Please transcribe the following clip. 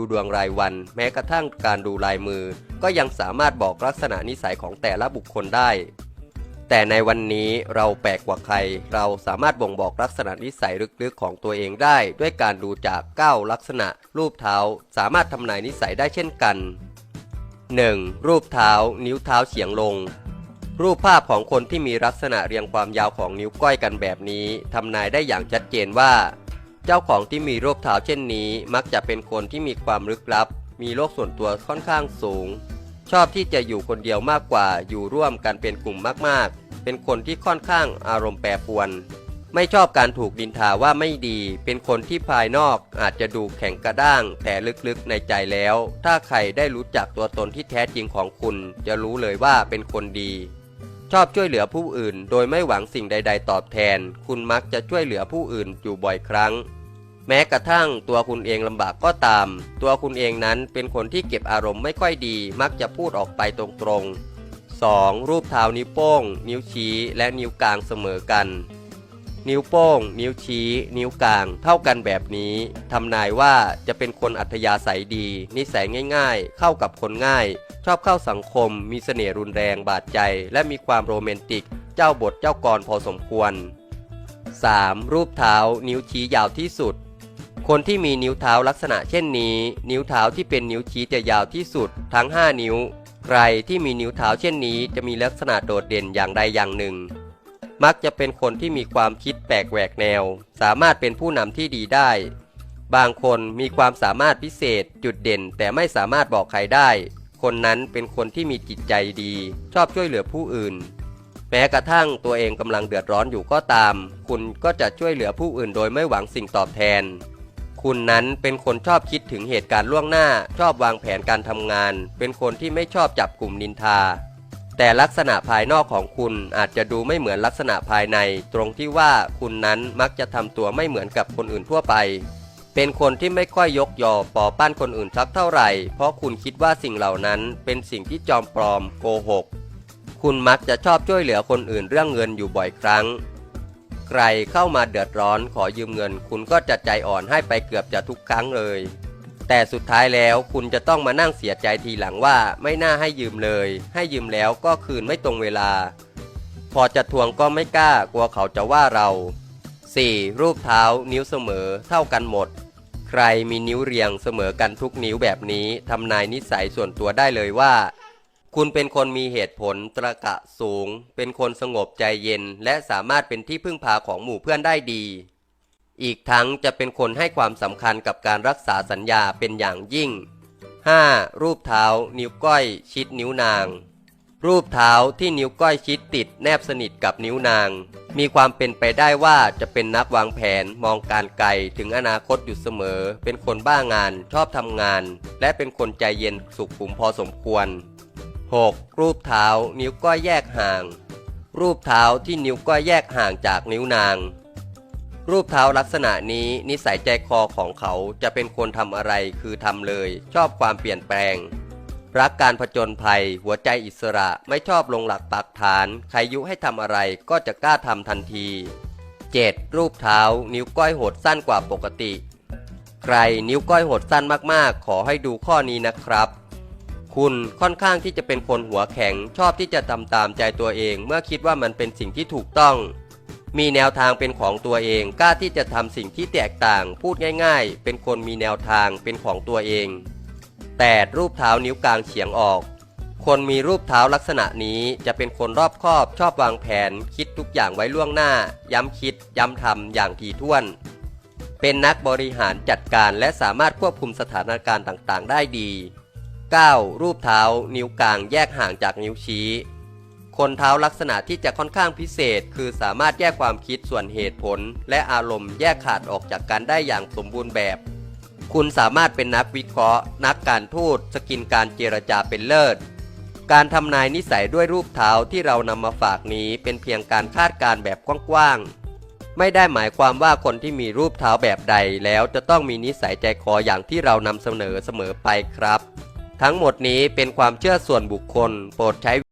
ดูดวงรายวัน แม้กระทั่งการดูลายมือ ก็ยังสามารถบอกลักษณะนิสัยของแต่ละบุคคลได้ แต่ในวันนี้เราแปลกกว่าใคร เราสามารถบ่งบอกลักษณะนิสัยลึกๆของตัวเองได้ ด้วยการดูจาก9ลักษณะ รูปเท้า สามารถทำนายนิสัยได้เช่นกัน 1. รูปเท้า นิ้วเท้าเฉียงลง รูปภาพของคนที่มีลักษณะเรียงความยาวของนิ้วก้อยกันแบบนี้ทำนายได้อย่างชัดเจนว่า เจ้าของที่มีโรูปเท้าเช่นนี้ มักจะเป็นคนที่มีความลึกลับ มีโลกส่วนตัวค่อนข้างสูง ชอบที่จะอยู่คนเดียวมากกว่าอยู่ร่วมกันเป็นกลุ่มมากๆ เป็นคนที่ค่อนข้างอารมณ์แปรปรวน ไม่ชอบการถูกดินทาว่าไม่ดี เป็นคนที่ภายนอกอาจจะดูแข็งกระด้าง แต่ลึกๆในใจแล้ว ถ้าใครได้รู้จักตัวตนที่แท้จริงของคุณ จะรู้เลยว่าเป็นคนดี ชอบช่วยเหลือผู้อื่น โดยไม่หวังสิ่งใด ๆ ตอบแทน คุณมักจะช่วยเหลือผู้อื่นอยู่บ่อยครั้ง แม้กระทั่งตัวคุณเองลำบากก็ตาม ตัวคุณเองนั้นเป็นคนที่เก็บอารมณ์ไม่ค่อยดี มักจะพูดออกไปตรงๆ 2. รูปเท้านิ้วโป้ง นิ้วชี้ และนิ้วกลางเสมอกัน นิ้วโป้ง นิ้วชี้ นิ้วกลาง เท่ากันแบบนี้ทำนายว่าจะเป็นคนอัธยาศัยดี นิสัยง่าย ๆ เข้ากับคนง่าย ชอบเข้าสังคม มีเสน่ห์รุนแรงบาดใจ และมีความโรแมนติก เจ้าบทเจ้ากรพอสมควร 3. รูปเท้า นิ้วชี้ยาวที่สุด คนที่มีนิ้วเท้าลักษณะเช่นนี้ นิ้วเท้าที่เป็นนิ้วชี้จะยาวที่สุด ทั้ง 5 นิ้ว ใครที่มีนิ้วเท้าเช่นนี้ จะมีลักษณะโดดเด่นอย่างใดอย่างหนึ่ง มักจะเป็นคนที่มีความคิดแปลกแหวกแนว สามารถเป็นผู้นำที่ดีได้ บางคนมีความสามารถพิเศษ จุดเด่น แต่ไม่สามารถบอกใครได้ คนนั้นเป็นคนที่มีจิตใจดี ชอบช่วยเหลือผู้อื่น แม้กระทั่งตัวเองกำลังเดือดร้อนอยู่ก็ตาม คุณก็จะช่วยเหลือผู้อื่นโดยไม่หวังสิ่งตอบแทน คุณนั้นเป็นคนชอบคิดถึงเหตุการณ์ล่วงหน้า ชอบวางแผนการทำงาน เป็นคนที่ไม่ชอบจับกลุ่มนินทา แต่ลักษณะภายนอกของคุณอาจจะดูไม่เหมือนลักษณะภายใน ตรงที่ว่าคุณนั้นมักจะทำตัวไม่เหมือนกับคนอื่นทั่วไป เป็นคนที่ไม่ค่อยยกยอปอปั้นคนอื่นสักเท่าไหร่ เพราะคุณคิดว่าสิ่งเหล่านั้นเป็นสิ่งที่จอมปลอมโกหก คุณมักจะชอบช่วยเหลือคนอื่นเรื่องเงินอยู่บ่อยครั้ง ใครเข้ามาเดือดร้อนขอยืมเงิน คุณก็จะใจอ่อนให้ไปเกือบจะทุกครั้งเลย แต่สุดท้ายแล้วคุณจะต้องมานั่งเสียใจทีหลังว่าไม่น่าให้ยืมเลย ให้ยืมแล้วก็คืนไม่ตรงเวลา พอจะทวงก็ไม่กล้ากลัวเขาจะว่าเรา 4. รูปเท้านิ้วเสมอเท่ากันหมด ใครมีนิ้วเรียงเสมอกันทุกนิ้วแบบนี้ทำนายนิสัยส่วนตัวได้เลยว่า คุณเป็นคนมีเหตุผลตรกะสูง เป็นคนสงบใจเย็น และสามารถเป็นที่พึ่งพาของหมู่เพื่อนได้ดี อีกทั้งจะเป็นคนให้ความสำคัญกับการรักษาสัญญาเป็นอย่างยิ่ง 5. รูปเท้า นิ้วก้อยชิดนิ้วนาง รูปเท้าที่นิ้วก้อยชิดติดแนบสนิทกับนิ้วนาง มีความเป็นไปได้ว่าจะเป็นนักวางแผนมองการไกลถึงอนาคตอยู่เสมอ เป็นคนบ้างานชอบทำงาน และเป็นคนใจเย็นสุขุมพอสมควร 6. รูปเท้า นิ้วก้อยแยกห่าง รูปเท้าที่นิ้วก้อยแยกห่างจากนิ้วนาง รูปเท้าลักษณะนี้นิสัยใจคอของเขาจะเป็นคนทำอะไรคือทำเลย ชอบความเปลี่ยนแปลง รักการผจญภัย หัวใจอิสระไม่ชอบลงหลักปักฐาน ใครยุให้ทำอะไรก็จะกล้าทำทันที 7. รูปเท้า นิ้วก้อยหดสั้นกว่าปกติ ใครนิ้วก้อยหดสั้นมากๆ ขอให้ดูข้อนี้นะครับ คุณค่อนข้างที่จะเป็นคนหัวแข็งชอบที่จะทำตามใจตัวเอง เมื่อคิดว่ามันเป็นสิ่งที่ถูกต้อง มีแนวทางเป็นของตัวเอง กล้าที่จะทำสิ่งที่แตกต่าง พูดง่ายๆ เป็นคนมีแนวทางเป็นของตัวเอง 8. รูปเท้านิ้วกลางเฉียงออก คนมีรูปเท้าลักษณะนี้จะเป็นคนรอบคอบชอบวางแผน คิดทุกอย่างไว้ล่วงหน้า ย้ำคิด ย้ำทำอย่างถี่ถ้วน เป็นนักบริหารจัดการและสามารถควบคุมสถานการณ์ต่างๆ ได้ดี 9. รูปเท้านิ้วกลางแยกห่างจากนิ้วชี้ คนเท้าลักษณะที่จะค่อนข้างพิเศษ คือสามารถแยกความคิดส่วนเหตุผล และอารมณ์แยกขาดออกจากกันได้อย่างสมบูรณ์แบบ คุณสามารถเป็นนักวิเคราะห์ นักการทูตสกินการเจรจาเป็นเลิศ การทำนายนิสัยด้วยรูปเท้าที่เรานำมาฝากนี้เป็นเพียงการคาดการณ์แบบกว้างๆ ไม่ได้หมายความว่าคนที่มีรูปเท้าแบบใดแล้วจะต้องมีนิสัยใจคออย่างที่เรานำเสนอเสมอไปครับทั้งหมดนี้เป็นความเชื่อส่วนบุคคล โปรดใช้